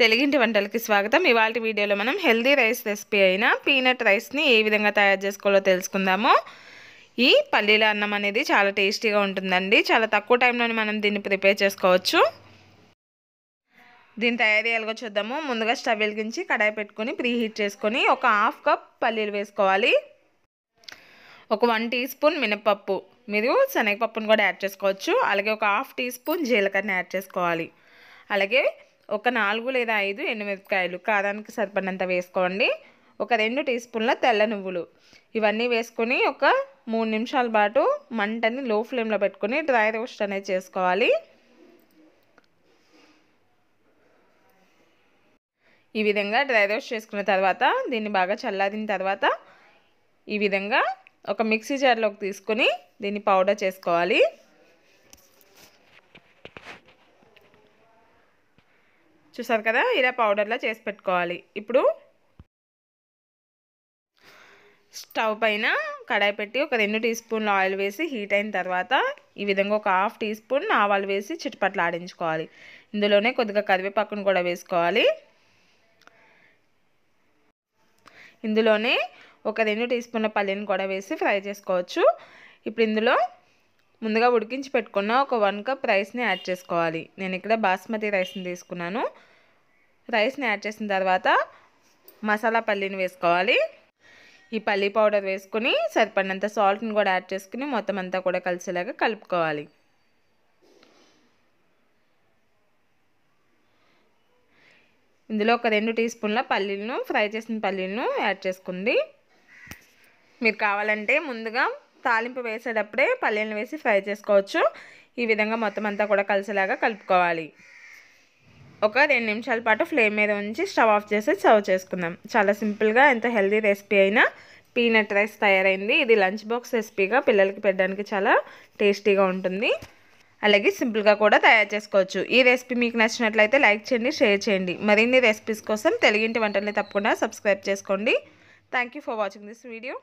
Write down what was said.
తెలుగింటి వంటలకి స్వాగతం. ఇవాళ వీడియోలో మనం హెల్దీ రైస్ రెసిపీ అయిన పీనట్ రైస్ని ఏ విధంగా తయారు చేసుకోవాలో తెలుసుకుందాము. ఈ పల్లీల అన్నం అనేది చాలా టేస్టీగా ఉంటుందండి. చాలా తక్కువ టైంలోనే మనం దీన్ని ప్రిపేర్ చేసుకోవచ్చు. దీని తయారీ ఎలాగో చూద్దాము. ముందుగా స్టవ్ వెలిగించి కడాయి పెట్టుకొని ప్రీ హీట్ చేసుకొని ఒక హాఫ్ కప్ పల్లీలు వేసుకోవాలి. ఒక వన్ టీ స్పూన్ మినపప్పు మీరు శనగపప్పును కూడా యాడ్ చేసుకోవచ్చు. అలాగే ఒక హాఫ్ టీ స్పూన్ జీలకర్రని యాడ్ చేసుకోవాలి. అలాగే ఒక నాలుగు లేదా ఐదు ఎండుమిరపకాయలు కారానికి సరిపడినంత వేసుకోండి. ఒక రెండు టీ స్పూన్ల తెల్ల నువ్వులు. ఇవన్నీ వేసుకొని ఒక మూడు నిమిషాల పాటు మంటని లో ఫ్లేమ్లో పెట్టుకొని డ్రై రోస్ట్ అనేది చేసుకోవాలి. ఈ విధంగా డ్రై రోస్ట్ చేసుకున్న తర్వాత దీన్ని బాగా చల్లారిన తర్వాత ఈ విధంగా ఒక మిక్సీ జార్లోకి తీసుకొని దీన్ని పౌడర్ చేసుకోవాలి. చూసారు కదా ఇలా పౌడర్లా చేసి పెట్టుకోవాలి. ఇప్పుడు స్టవ్ పైన కడాయి పెట్టి ఒక రెండు టీ స్పూన్లు ఆయిల్ వేసి హీట్ అయిన తర్వాత ఈ విధంగా ఒక హాఫ్ టీ స్పూన్ ఆవాలు వేసి చిట్టుపట్లు ఆడించుకోవాలి. ఇందులోనే కొద్దిగా కరివేపాకును కూడా వేసుకోవాలి. ఇందులోనే ఒక రెండు టీ స్పూన్ల పల్లీని కూడా వేసి ఫ్రై చేసుకోవచ్చు. ఇప్పుడు ఇందులో ముందుగా ఉడికించి పెట్టుకున్న ఒక వన్ కప్ రైస్ని యాడ్ చేసుకోవాలి. నేను ఇక్కడ బాస్మతి రైస్ని తీసుకున్నాను. రైస్ని యాడ్ చేసిన తర్వాత మసాలా పల్లీని వేసుకోవాలి. ఈ పల్లీ పౌడర్ వేసుకుని సరిపడినంత సాల్ట్ని కూడా యాడ్ చేసుకుని మొత్తం అంతా కూడా కలిసేలాగా కలుపుకోవాలి. ఇందులో ఒక రెండు టీ స్పూన్ల పల్లీలను ఫ్రై చేసిన పల్లీలను యాడ్ చేసుకుంది. మీరు కావాలంటే ముందుగా తాలింపు వేసేటప్పుడే పల్లీలను వేసి ఫ్రై చేసుకోవచ్చు. ఈ విధంగా మొత్తం అంతా కూడా కలిసేలాగా కలుపుకోవాలి. ఒక రెండు నిమిషాల పాటు ఫ్లేమ్ మీద ఉంచి స్టవ్ ఆఫ్ చేసి సర్వ్ చేసుకుందాం. చాలా సింపుల్గా ఎంత హెల్తీ రెసిపీ అయినా పీనట్ రైస్ తయారైంది. ఇది లంచ్ బాక్స్ రెసిపీగా పిల్లలకి పెట్టడానికి చాలా టేస్టీగా ఉంటుంది. అలాగే సింపుల్గా కూడా తయారు చేసుకోవచ్చు. ఈ రెసిపీ మీకు నచ్చినట్లయితే లైక్ చేయండి షేర్ చేయండి. మరిన్ని రెసిపీస్ కోసం తెలుగింటి వంటల్ని తప్పకుండా సబ్స్క్రైబ్ చేసుకోండి. Thank you for watching this video